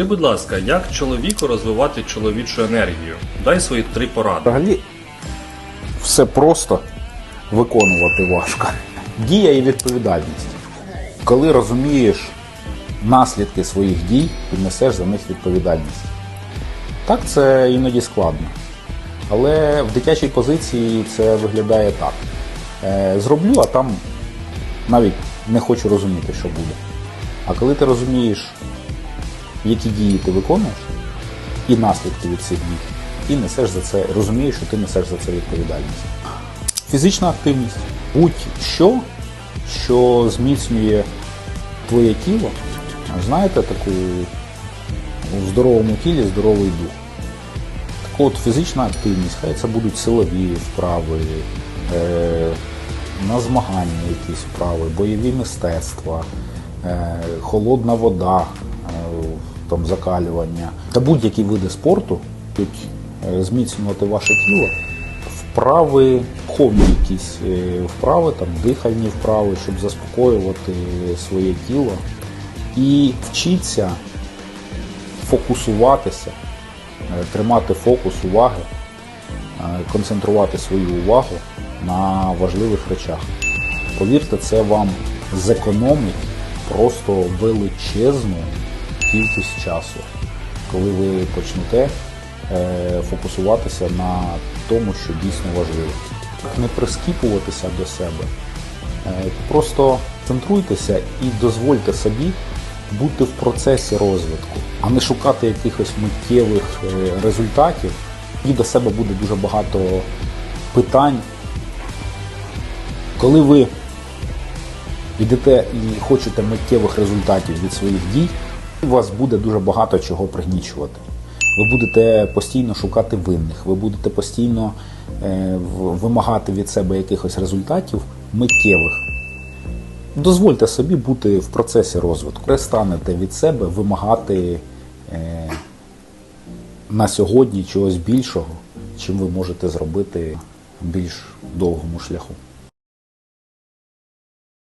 Скажи, будь ласка, як чоловіку розвивати чоловічу енергію? Дай свої три поради. Взагалі все просто виконувати важко. Дія і відповідальність. Коли розумієш наслідки своїх дій, ти несеш за них відповідальність. Так, це іноді складно. Але в дитячій позиції це виглядає так. Е, Зроблю, а там навіть не хочу розуміти, що буде. А коли ти розумієш, які дії ти виконуєш, і наслідки від цих дій, і несеш за це, розумієш, що ти несеш за це відповідальність. Фізична активність. Будь-що, що зміцнює твоє тіло. Знаєте, таку у здоровому тілі здоровий дух. Так от фізична активність, хай це будуть силові вправи, е, на змагання якісь вправи, бойові мистецтва, е, холодна вода, там закалювання та будь-які види спорту будуть е, зміцнювати ваше тіло. Вправи, духовні якісь е, вправи, там дихальні вправи, щоб заспокоювати своє тіло. І вчіться фокусуватися, е, тримати фокус уваги, е, концентрувати свою увагу на важливих речах. Повірте, це вам зекономить просто величезну кількість часу, коли ви почнете е, фокусуватися на тому, що дійсно важливо. Не прискіпуватися до себе. Е, Просто центруйтеся і дозвольте собі бути в процесі розвитку, а не шукати якихось миттєвих е, результатів. І до себе буде дуже багато питань. Коли ви йдете і хочете миттєвих результатів від своїх дій, у вас буде дуже багато чого пригнічувати. Ви будете постійно шукати винних, ви будете постійно е, вимагати від себе якихось результатів миттєвих. Дозвольте собі бути в процесі розвитку. Перестанете від себе вимагати е, на сьогодні чогось більшого, чим ви можете зробити більш довгому шляху.